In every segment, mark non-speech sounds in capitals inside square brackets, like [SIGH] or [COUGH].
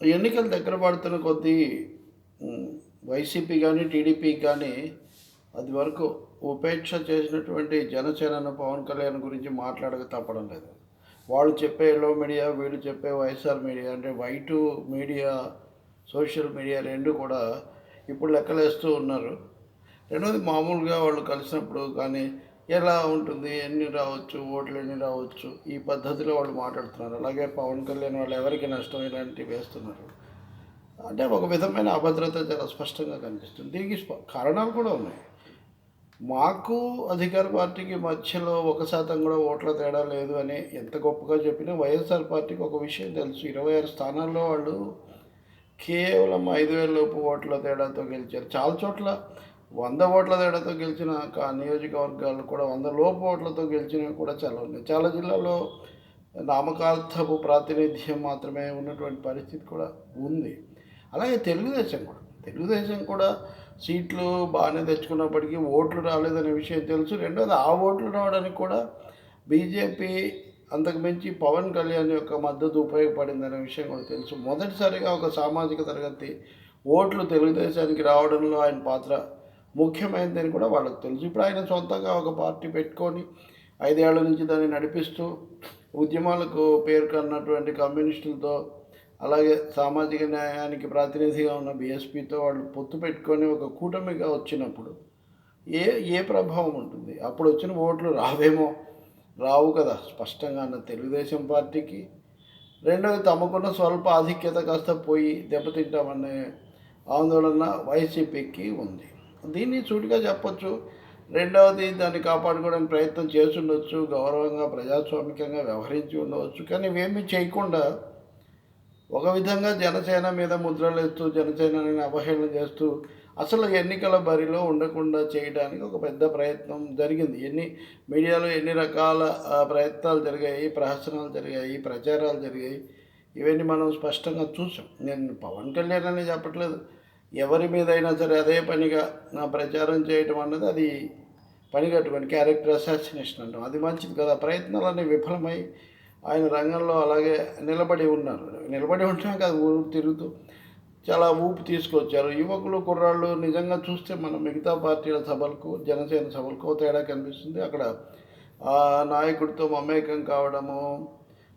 ఎన్నికలు దగ్గర పడుతున్న కొద్దీ వైసీపీ కానీ టీడీపీ కానీ అది వరకు ఉపేక్ష చేసినటువంటి జనసేన పవన్ కళ్యాణ్ గురించి మాట్లాడక తప్పడం లేదు. వాళ్ళు చెప్పే ఎల్లో మీడియా వీళ్ళు చెప్పే వైఎస్ఆర్ మీడియా అంటే వైటు మీడియా సోషల్ మీడియా రెండు కూడా ఇప్పుడు లెక్కలేస్తూ ఉన్నారు. రెండోది మామూలుగా వాళ్ళు కలిసినప్పుడు కానీ ఎలా ఉంటుంది ఎన్ని రావచ్చు ఓట్లు ఎన్ని రావచ్చు ఈ పద్ధతిలో వాళ్ళు మాట్లాడుతున్నారు. అలాగే పవన్ కళ్యాణ్ వాళ్ళు ఎవరికి నష్టం ఇలాంటివి వేస్తున్నారు. అంటే ఒక విధమైన అభద్రత చాలా స్పష్టంగా కనిపిస్తుంది. దీనికి స్ప- కారణాలు కూడా ఉన్నాయి. మాకు అధికార పార్టీకి మధ్యలో ఒక శాతం కూడా ఓట్ల తేడా లేదు అని ఎంత గొప్పగా చెప్పినా వైఎస్ఆర్ పార్టీకి ఒక విషయం తెలుసు. ఇరవై ఆరు స్థానాల్లో వాళ్ళు కేవలం ఐదు వేల లోపు ఓట్ల తేడాతో గెలిచారు. చాలా చోట్ల వంద ఓట్ల తేడాతో గెలిచిన కా- నియోజకవర్గాలు కూడా వంద లోపు ఓట్లతో గెలిచినవి కూడా చాలా ఉన్నాయి. చాలా జిల్లాల్లో నామకార్థపు ప్రాతినిధ్యం మాత్రమే ఉన్నటువంటి పరిస్థితి కూడా ఉంది. అలాగే తెలుగుదేశం కూడా. తెలుగుదేశం కూడా సీట్లు బాగానే తెచ్చుకున్నప్పటికీ ఓట్లు రాలేదనే విషయం తెలుసు. రెండోది ఆ ఓట్లు రావడానికి కూడా బీజేపీ అంతకు మించి పవన్ కళ్యాణ్ యొక్క మద్దతు ఉపయోగపడిందనే విషయం కూడా తెలుసు. మొదటిసారిగా ఒక సామాజిక తరగతి ఓట్లు తెలుగుదేశానికి రావడంలో ఆయన పాత్ర ముఖ్యమైనదని కూడా వాళ్ళకి తెలుసు. ఇప్పుడు ఆయన సొంతంగా ఒక పార్టీ పెట్టుకొని ఐదేళ్ళ నుంచి దాన్ని నడిపిస్తూ ఉద్యమాలకు పేర్కొన్నటువంటి కమ్యూనిస్టులతో అలాగే సామాజిక న్యాయానికి ప్రాతినిధిగా ఉన్న బీఎస్పీతో వాళ్ళు పొత్తు పెట్టుకొని ఒక కూటమిగా వచ్చినప్పుడు ఏ ఏ ప్రభావం ఉంటుంది? అప్పుడు వచ్చిన ఓట్లు రావేమో? రావు కదా స్పష్టంగా అన్న తెలుగుదేశం పార్టీకి. రెండవది తమకున్న స్వల్ప ఆధిక్యత కాస్త పోయి దెబ్బతింటామనే ఆందోళన వైసీపీకి ఉంది. దీన్ని సూటిగా చెప్పొచ్చు. రెండవది దాన్ని కాపాడుకోవడానికి ప్రయత్నం చేసి ఉండొచ్చు గౌరవంగా ప్రజాస్వామికంగా వ్యవహరించి ఉండవచ్చు. కానీ ఇవేమీ చేయకుండా ఒక విధంగా జనసేన మీద ముద్రలు ఇస్తూ జనసేనని అవహేళన చేస్తూ అసలు ఎన్నికల బరిలో ఉండకుండా చేయడానికి ఒక పెద్ద ప్రయత్నం జరిగింది. ఎన్ని మీడియాలో ఎన్ని రకాల ప్రయత్నాలు జరిగాయి ప్రహసనాలు జరిగాయి ప్రచారాలు జరిగాయి ఇవన్నీ మనం స్పష్టంగా చూసాం. నేను పవన్ కళ్యాణ్ అని చెప్పట్లేదు. ఎవరి మీద అయినా సరే అదే పనిగా నా ప్రచారం చేయటం అన్నది అది పని క్యారెక్టర్ అసాసినేషన్ అంటాం. అది మంచిది కదా. ప్రయత్నాలన్నీ విఫలమై ఆయన రంగంలో అలాగే నిలబడి ఉన్నారు. నిలబడి ఉంటాం కదా ఊరు తిరుగుతూ చాలా ఊపు తీసుకొచ్చారు. యువకులు కుర్రాళ్ళు నిజంగా చూస్తే మనం మిగతా పార్టీల సభలకు జనసేన సభలకు తేడా కనిపిస్తుంది. అక్కడ ఆ నాయకుడితో మమేకం కావడము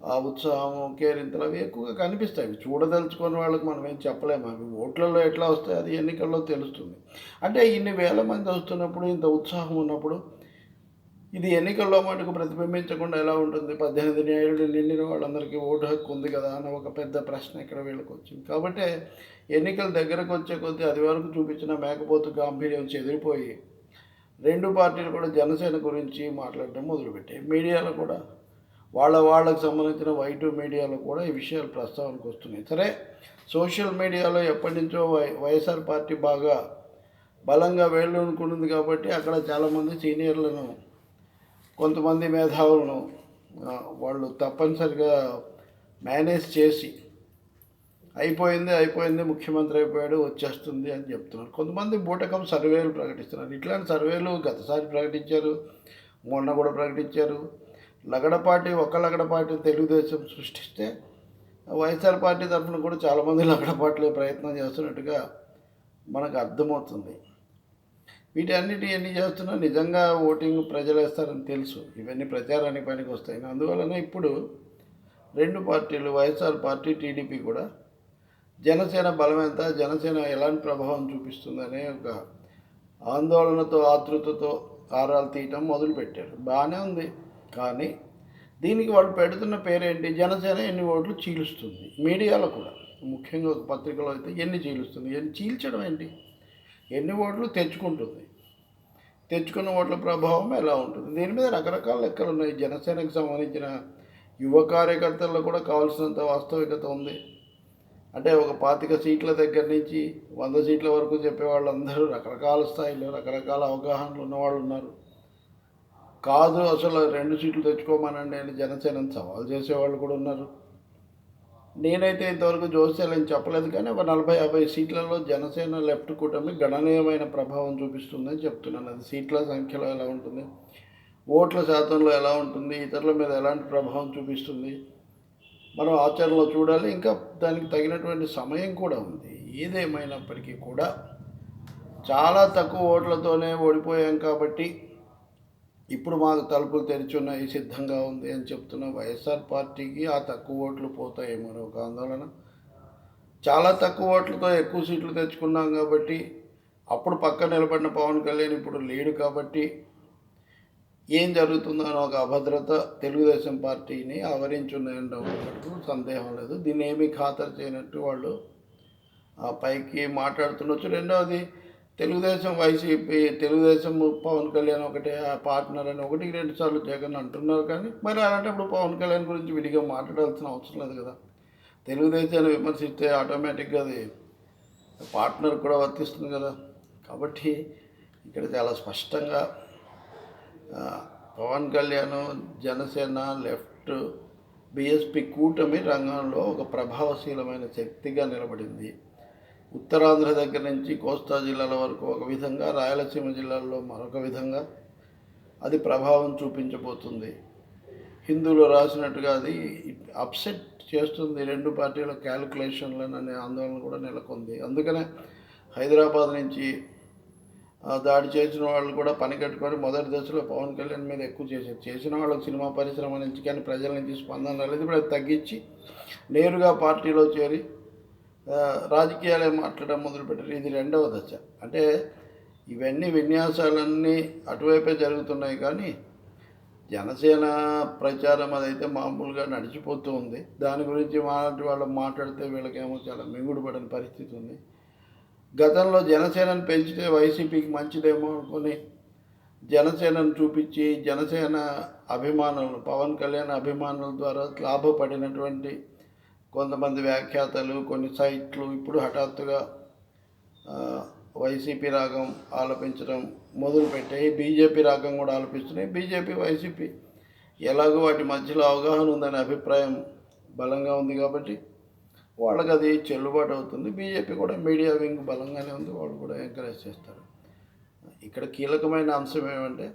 ఆ ఉత్సాహము కేరింతలు అవి ఎక్కువగా కనిపిస్తాయి. అవి చూడదలుచుకొని వాళ్ళకి మనం ఏం చెప్పలేము. అవి ఓట్లలో ఎట్లా వస్తాయి అది ఎన్నికల్లో తెలుస్తుంది. అంటే ఇన్ని వేల మంది వస్తున్నప్పుడు ఇంత ఉత్సాహం ఉన్నప్పుడు ఇది ఎన్నికల్లో మటుకు ప్రతిబింబించకుండా ఎలా ఉంటుంది? పద్దెనిమిది ఏళ్ళు నిండిన వాళ్ళందరికీ ఓటు హక్కు ఉంది కదా అన్న ఒక పెద్ద ప్రశ్న ఇక్కడ వీళ్ళకి వచ్చింది. కాబట్టి ఎన్నికలు దగ్గరకు వచ్చే కొద్దీ అది వరకు చూపించిన మేకపోతు గాంభీర్యం చెదిరిపోయి రెండు పార్టీలు కూడా జనసేన గురించి మాట్లాడటం మొదలుపెట్టాయి. మీడియాలో కూడా వాళ్ళ వాళ్ళకు సంబంధించిన వైటు మీడియాలో కూడా ఈ విషయాలు ప్రస్తావనకు వస్తున్నాయి. సరే సోషల్ మీడియాలో ఎప్పటి నుంచో వై వైఎస్ఆర్ పార్టీ బాగా బలంగా వేళ్ళనుకున్నది కాబట్టి అక్కడ చాలామంది సీనియర్లను కొంతమంది మేధావులను వాళ్ళు తప్పనిసరిగా మేనేజ్ చేసి అయిపోయింది అయిపోయింది ముఖ్యమంత్రి అయిపోయాడు వచ్చేస్తుంది అని చెప్తున్నారు. కొంతమంది బూటకం సర్వేలు ప్రకటిస్తున్నారు. ఇట్లాంటి సర్వేలు గతసారి ప్రకటించారు మొన్న కూడా ప్రకటించారు. లగడపాటి ఒక లగడపాటి తెలుగుదేశం సృష్టిస్తే వైఎస్ఆర్ పార్టీ తరఫున కూడా చాలామంది లగడపాట్లే ప్రయత్నం చేస్తున్నట్టుగా మనకు అర్థమవుతుంది. వీటన్నిటి ఎన్ని చేస్తున్నా నిజంగా ఓటింగ్ ప్రజలు వేస్తారని తెలుసు. ఇవన్నీ ప్రచారానికి పనికి వస్తాయి. అందువలన ఇప్పుడు రెండు పార్టీలు వైఎస్ఆర్ పార్టీ టీడీపీ కూడా జనసేన బలం ఎంత జనసేన ఎలాంటి ప్రభావం చూపిస్తుందనే ఒక ఆందోళనతో ఆతృతతో ఆరాలు తీయటం మొదలుపెట్టారు. బాగానే ఉంది. కానీ దీనికి వాళ్ళు పెడుతున్న పేరేంటి? జనసేన ఎన్ని ఓట్లు చీలుస్తుంది? మీడియాలో కూడా. ముఖ్యంగా ఒక పత్రికలో అయితే ఎన్ని చీలుస్తుంది? ఎన్ని చీల్చడం ఏంటి? ఎన్ని ఓట్లు తెచ్చుకుంటుంది? తెచ్చుకున్న ఓట్ల ప్రభావం ఎలా ఉంటుంది? దీని మీద రకరకాల లెక్కలు ఉన్నాయి. జనసేనకు సంబంధించిన యువ కార్యకర్తల్లో కూడా కావాల్సినంత వాస్తవికత ఉంది. అంటే ఒక పాతిక సీట్ల దగ్గర నుంచి వంద సీట్ల వరకు చెప్పే వాళ్ళందరూ రకరకాల స్థాయిలో రకరకాల అవగాహనలు ఉన్నవాళ్ళు ఉన్నారు. కాదు అసలు రెండు సీట్లు తెచ్చుకోమనండి అని జనసేనని సవాల్ చేసేవాళ్ళు కూడా ఉన్నారు. నేనైతే ఇంతవరకు జోస్యాలని చెప్పలేదు కానీ ఒక నలభై యాభై సీట్లలో జనసేన లెఫ్ట్ కూటమి గణనీయమైన ప్రభావం చూపిస్తుందని చెప్తున్నాను. అది సీట్ల సంఖ్యలో ఎలా ఉంటుంది ఓట్ల శాతంలో ఎలా ఉంటుంది ఇతరుల మీద ఎలాంటి ప్రభావం చూపిస్తుంది మనం ఆచరణలో చూడాలి. ఇంకా దానికి తగినటువంటి సమయం కూడా ఉంది. ఏదేమైనప్పటికీ కూడా చాలా తక్కువ ఓట్లతోనే ఓడిపోయాం కాబట్టి ఇప్పుడు మాకు తలుపులు తెరిచి ఉన్నాయి సిద్ధంగా ఉంది అని చెప్తున్న వైఎస్ఆర్ పార్టీకి ఆ తక్కువ ఓట్లు పోతాయేమో ఒక ఆందోళన. చాలా తక్కువ ఓట్లతో ఎక్కువ సీట్లు తెచ్చుకున్నాం కాబట్టి అప్పుడు పక్క నిలబడిన పవన్ కళ్యాణ్ ఇప్పుడు లేడు కాబట్టి ఏం జరుగుతుందో అని ఒక అభద్రత తెలుగుదేశం పార్టీని ఆవరించున్నట్టు సందేహం లేదు. దీన్ని ఏమీ ఖాతరు చేయనట్టు వాళ్ళు ఆ పైకి మాట్లాడుతుండొచ్చు. రెండవది తెలుగుదేశం వైసీపీ తెలుగుదేశం పవన్ కళ్యాణ్ ఒకటే పార్ట్నర్ అని ఒకటి రెండు సార్లు జగన్ అంటున్నారు కానీ మరి అలాంటప్పుడు పవన్ కళ్యాణ్ గురించి విడిగా మాట్లాడాల్సిన అవసరం లేదు కదా. తెలుగుదేశాన్ని విమర్శిస్తే ఆటోమేటిక్గా అది పార్ట్నర్ కూడా వర్తిస్తుంది కదా. కాబట్టి ఇక్కడ చాలా స్పష్టంగా పవన్ కళ్యాణ్ జనసేన లెఫ్ట్ బీఎస్పీ కూటమి రంగంలో ఒక ప్రభావశీలమైన శక్తిగా నిలబడింది. ఉత్తరాంధ్ర దగ్గర నుంచి కోస్తా జిల్లాల వరకు ఒక విధంగా రాయలసీమ జిల్లాల్లో మరొక విధంగా అది ప్రభావం చూపించబోతుంది. హిందువులు రాసినట్టుగా అది అప్సెట్ చేస్తుంది. రెండు పార్టీల క్యాలిక్యులేషన్లను అనే ఆందోళన కూడా నెలకొంది. అందుకనే హైదరాబాద్ నుంచి దాడి చేసిన వాళ్ళు కూడా పని కట్టుకొని మొదటి దశలో పవన్ కళ్యాణ్ మీద ఎక్కువ చేశారు. చేసిన వాళ్ళకి సినిమా పరిశ్రమ నుంచి కానీ ప్రజల నుంచి స్పందన రాలేదు. ఇప్పుడు అది తగ్గించి నేరుగా పార్టీలో చేరి రాజకీయాలే మాట్లాడడం మొదలుపెట్టారు. ఇది రెండవ దశ. అంటే ఇవన్నీ విన్యాసాలన్నీ అటువైపే జరుగుతున్నాయి కానీ జనసేన ప్రచారం అదైతే మామూలుగా నడిచిపోతూ ఉంది. దాని గురించి మాలాంటి వాళ్ళు మాట్లాడితే వీళ్ళకేమో చాలా మింగుడు పరిస్థితి ఉంది. గతంలో జనసేనను పెంచితే వైసీపీకి మంచిదేమో అనుకుని జనసేనను చూపించి జనసేన అభిమానులు పవన్ కళ్యాణ్ అభిమానుల ద్వారా లాభపడినటువంటి కొంతమంది వ్యాఖ్యాతలు కొన్ని సైట్లు ఇప్పుడు హఠాత్తుగా వైసీపీ రాగం ఆలపించడం మొదలుపెట్టాయి బీజేపీ రాగం కూడా ఆలపిస్తున్నాయి. బీజేపీ వైసీపీ ఎలాగో వాటి మధ్యలో అవగాహన ఉందనే అభిప్రాయం బలంగా ఉంది కాబట్టి వాళ్ళకి అది చెల్లుబాటు అవుతుంది. బీజేపీ కూడా మీడియా వింగ్ బలంగానే ఉంది. వాళ్ళు కూడా ఎంకరేజ్ చేస్తారు. ఇక్కడ కీలకమైన అంశం ఏమంటే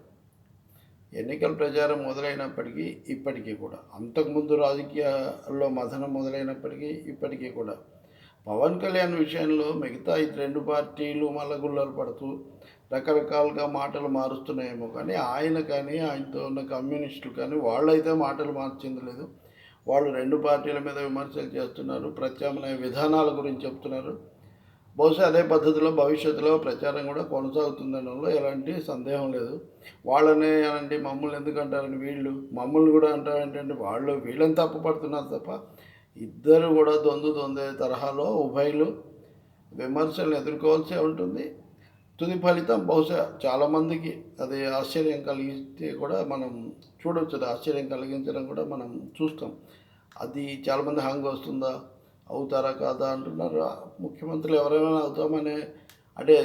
ఎన్నికల ప్రచారం మొదలైనప్పటికీ ఇప్పటికీ కూడా అంతకుముందు రాజకీయాల్లో మథనం మొదలైనప్పటికీ ఇప్పటికీ కూడా పవన్ కళ్యాణ్ విషయంలో మిగతా ఈ రెండు పార్టీలు మల్లగుల్లలు పడుతూ రకరకాలుగా మాటలు మారుస్తున్నాయేమో కానీ ఆయన కానీ ఆయనతో ఉన్న కమ్యూనిస్టులు కానీ వాళ్ళైతే మాటలు మార్చింది లేదు. వాళ్ళు రెండు పార్టీల మీద విమర్శలు చేస్తున్నారు ప్రత్యామ్నాయ విధానాల గురించి చెప్తున్నారు. బహుశా అదే పద్ధతిలో భవిష్యత్తులో ప్రచారం కూడా కొనసాగుతుందనడంలో ఎలాంటి సందేహం లేదు. వాళ్ళనే అనండి మమ్మల్ని ఎందుకు అంటారని వీళ్ళు? మమ్మల్ని కూడా అంటారంటే వాళ్ళు వీళ్ళని తప్పు పడుతున్నారు తప్ప ఇద్దరు కూడా దొందు దొందే తరహాలో ఉభయలు విమర్శలను ఎదుర్కోవాల్సి ఉంటుంది. తుది ఫలితం బహుశా చాలామందికి అది ఆశ్చర్యం కలిగిస్తే కూడా మనం చూడవచ్చు అది ఆశ్చర్యం కలిగించడం కూడా మనం చూస్తాం. అది చాలామంది హాంగ్ వస్తుందా? అవుతారా కాదా అంటున్నారు. ముఖ్యమంత్రులు ఎవరైనా అవుతామనే అంటే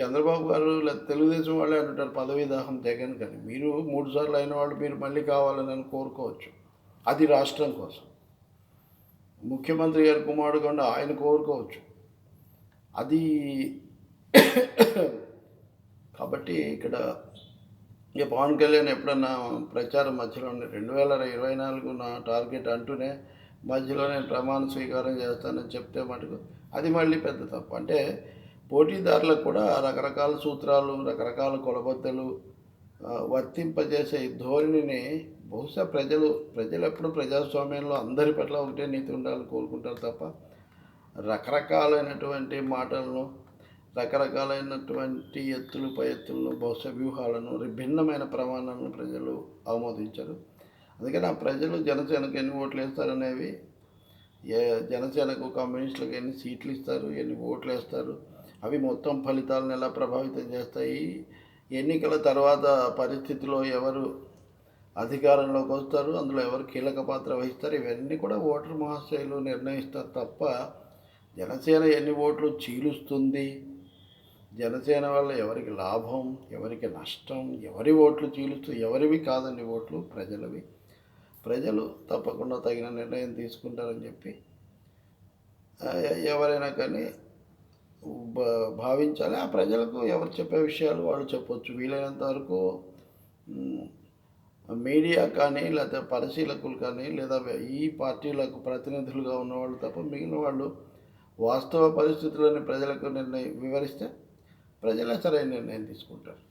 చంద్రబాబు గారు లేదా తెలుగుదేశం వాళ్ళే అంటుంటారు పదవీ దాహం జగన్ కానీ. మీరు మూడు సార్లు అయిన వాళ్ళు మీరు మళ్ళీ కావాలని అని కోరుకోవచ్చు. అది రాష్ట్రం కోసం. ముఖ్యమంత్రి గారి కుమారుడు కొండ ఆయన కోరుకోవచ్చు. అది [COUGHS] కాబట్టి ఇక్కడ ఇక పవన్ కళ్యాణ్ ఎప్పుడన్నా ప్రచారం మధ్యలో ఉండే రెండు వేల ఇరవై నాలుగు నా టార్గెట్ అంటూనే మధ్యలో నేను ప్రమాణ స్వీకారం చేస్తానని చెప్తే మటుకు అది మళ్ళీ పెద్ద తప్పు. అంటే పోటీదారులకు కూడా రకరకాల సూత్రాలు రకరకాల కొలబద్దలు వర్తింపజేసే ధోరణిని బహుశా ప్రజలు ప్రజలు ఎప్పుడు ప్రజాస్వామ్యంలో అందరి పట్ల ఒకటే నీతి ఉండాలని కోరుకుంటారు తప్ప రకరకాలైనటువంటి మాటలను రకరకాలైనటువంటి ఎత్తులు పై ఎత్తులను బహుశా వ్యూహాలను భిన్నమైన ప్రమాణాలను ప్రజలు ఆమోదించరు. అందుకని ఆ ప్రజలు జనసేనకు ఎన్ని ఓట్లు వేస్తారనేవి ఏ జనసేనకు కమ్యూనిస్టులకు ఎన్ని సీట్లు ఇస్తారు ఎన్ని ఓట్లు వేస్తారు అవి మొత్తం ఫలితాలను ఎలా ప్రభావితం చేస్తాయి ఎన్నికల తర్వాత పరిస్థితిలో ఎవరు అధికారంలోకి వస్తారు అందులో ఎవరు కీలక పాత్ర వహిస్తారు ఇవన్నీ కూడా ఓటర్ మహాశయులు నిర్ణయిస్తారు తప్ప జనసేన ఎన్ని ఓట్లు చీలుస్తుంది జనసేన వల్ల ఎవరికి లాభం ఎవరికి నష్టం ఎవరి ఓట్లు చీలుస్తూ ఎవరివి కాదండి ఓట్లు ప్రజలవి. ప్రజలు తప్పకుండా తగిన నిర్ణయం తీసుకుంటారని చెప్పి ఎవరైనా కానీ భా- భావించాలి. ఆ ప్రజలకు ఎవరు చెప్పే విషయాలు వాళ్ళు చెప్పొచ్చు. వీలైనంత వరకు మీడియా కానీ లేదా పరిశీలకులు కానీ లేదా ఈ పార్టీలకు ప్రతినిధులుగా ఉన్నవాళ్ళు తప్ప మిగిలిన వాళ్ళు వాస్తవ పరిస్థితులని ప్రజలకు నిర్ణయం వివరిస్తే ప్రజలే సరైన నిర్ణయం తీసుకుంటారు.